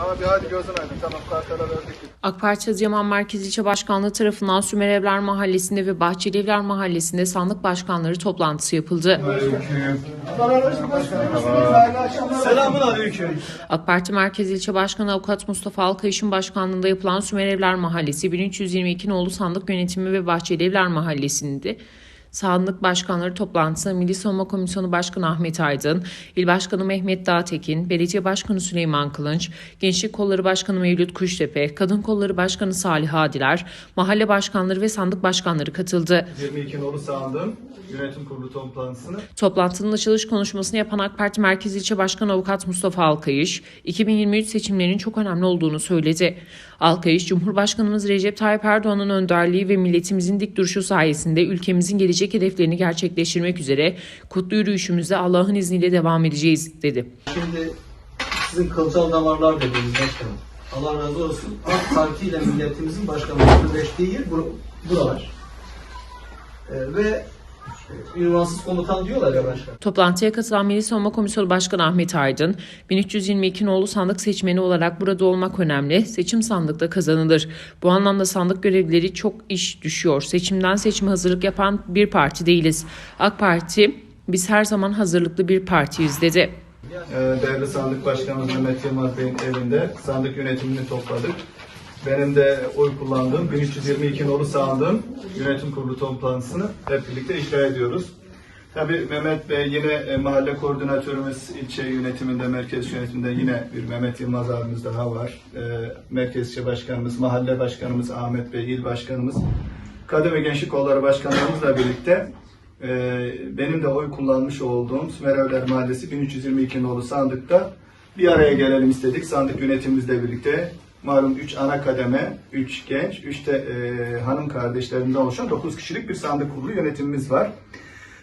Abi hadi gözün aydın. Tamam kartlara verdik. AK Parti Adıyaman Merkez İlçe Başkanlığı tarafından Sümerevler Mahallesi'nde ve Bahçelievler Mahallesi'nde sandık başkanları toplantısı yapıldı. Selamun aleyküm. AK Parti Merkez İlçe Başkanı Avukat Mustafa Alkayış'ın başkanlığında yapılan Sümerevler Mahallesi 1322 nolu sandık yönetimi ve Bahçelievler Mahallesi'nde Sandık Başkanları toplantısına Milli Savunma Komisyonu Başkanı Ahmet Aydın, İl Başkanı Mehmet Dağtekin, Belediye Başkanı Süleyman Kılınç, Gençlik Kolları Başkanı Mevlüt Kuştepe, Kadın Kolları Başkanı Salih Adiler, mahalle başkanları ve sandık başkanları katıldı. 22 nolu sandığım yönetim kurulu toplantısını Toplantının açılış konuşmasını yapan AK Parti Merkez İlçe Başkanı Avukat Mustafa Alkayış, 2023 seçimlerinin çok önemli olduğunu söyledi. Alkayış, Cumhurbaşkanımız Recep Tayyip Erdoğan'ın önderliği ve milletimizin dik duruşu sayesinde ülkemizin gelecek hedeflerini gerçekleştirmek üzere kutlu yürüyüşümüze Allah'ın izniyle devam edeceğiz, dedi. Şimdi sizin kılcal damarlar dediğiniz başkanım. Allah razı olsun. AK Parti ile milletimizin başkanlığının birleştiği yer bur- buralar. Ee, ve ünvansız komutan diyorlar ya başkanım. Toplantıya katılan Milli Savunma Komisyonu Başkanı Ahmet Aydın, 1322 nolu sandık seçmeni olarak burada olmak önemli, seçim sandıkta kazanılır. Bu anlamda sandık görevlileri çok iş düşüyor. Seçimden seçime hazırlık yapan bir parti değiliz. AK Parti, biz her zaman hazırlıklı bir partiyiz dedi. Ee, değerli sandık başkanımız Mehmet Yılmaz Bey'in evinde sandık yönetimini topladık. Benim de oy kullandığım 1322 nolu sandığım yönetim kurulu toplantısını hep birlikte icra ediyoruz. Tabii Mehmet Bey yine e, mahalle koordinatörümüz ilçe yönetiminde, merkez yönetiminde yine bir Mehmet Yılmaz abimiz daha var. E, merkez ilçe başkanımız, mahalle başkanımız Ahmet Bey, il başkanımız, kadın ve gençlik kolları başkanlarımızla birlikte e, benim de oy kullanmış olduğum Sümerevler Mahallesi 1322 nolu sandıkta bir araya gelelim istedik. Sandık yönetimimizle birlikte malum 3 ana kademe, 3 genç, 3 de e, hanım kardeşlerimden oluşan 9 kişilik bir sandık kurulu yönetimimiz var.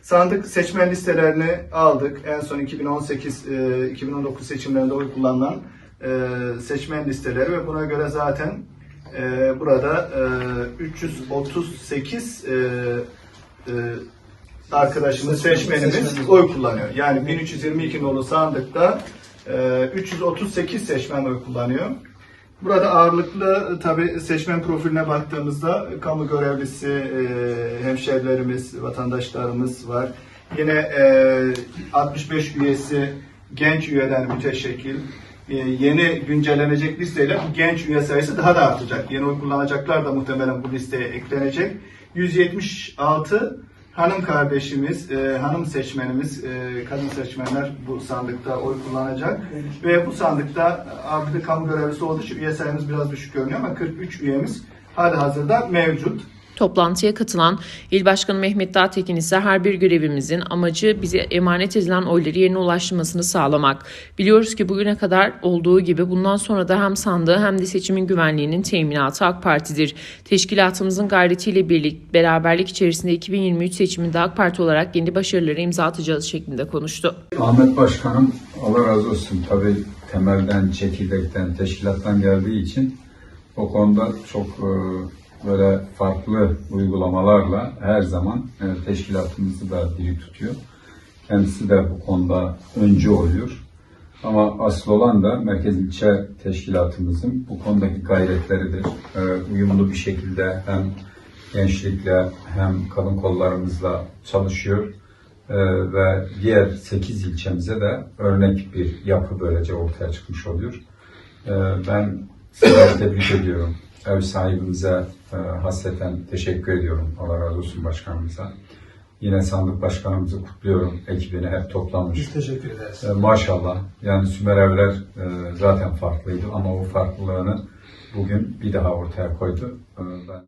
Sandık seçmen listelerini aldık. En son 2018 e, 2019 seçimlerinde oy kullanılan e, seçmen listeleri ve buna göre zaten e, burada e, 338 e, e, arkadaşımız seçmenimiz oy kullanıyor. Yani 1322 nolu sandıkta e, 338 seçmen oy kullanıyor. Burada ağırlıklı tabi seçmen profiline baktığımızda kamu görevlisi, e, hemşerilerimiz, vatandaşlarımız var. Yine e, 65 üyesi genç üyeden müteşekkil. E, yeni güncellenecek listeyle genç üye sayısı daha da artacak. Yeni oy kullanacaklar da muhtemelen bu listeye eklenecek. 176 hanım kardeşimiz, e, hanım seçmenimiz, e, kadın seçmenler bu sandıkta oy kullanacak. Ve bu sandıkta abi de kamu görevlisi olduğu için üye sayımız biraz düşük görünüyor ama 43 üyemiz hali hazırda mevcut. Toplantıya katılan İl Başkanı Mehmet Dağtekin ise her bir görevimizin amacı bize emanet edilen oyları yerine ulaştırmasını sağlamak. Biliyoruz ki bugüne kadar olduğu gibi bundan sonra da hem sandığı hem de seçimin güvenliğinin teminatı AK Parti'dir. Teşkilatımızın gayretiyle birlik, beraberlik içerisinde 2023 seçiminde AK Parti olarak yeni başarılara imza atacağız şeklinde konuştu. Ahmet Başkanım Allah razı olsun tabii temelden, çekirdekten, teşkilattan geldiği için o konuda çok e, böyle farklı uygulamalarla her zaman e, teşkilatımızı da diri tutuyor. Kendisi de bu konuda öncü oluyor. Ama asıl olan da merkez ilçe teşkilatımızın bu konudaki gayretleridir. E, uyumlu bir şekilde hem gençlikle hem kadın kollarımızla çalışıyor. Ee, ve diğer 8 ilçemize de örnek bir yapı böylece ortaya çıkmış oluyor. Ben sizleri tebrik ediyorum. Ev sahibimize e, hasreten teşekkür ediyorum. Allah razı olsun başkanımıza. Yine sandık başkanımızı kutluyorum. Ekibini hep toplamış. Biz teşekkür ederiz. Ee, maşallah. Yani Sümer Evler e, zaten farklıydı ama o farklılığını bugün bir daha ortaya koydu. Ee, ben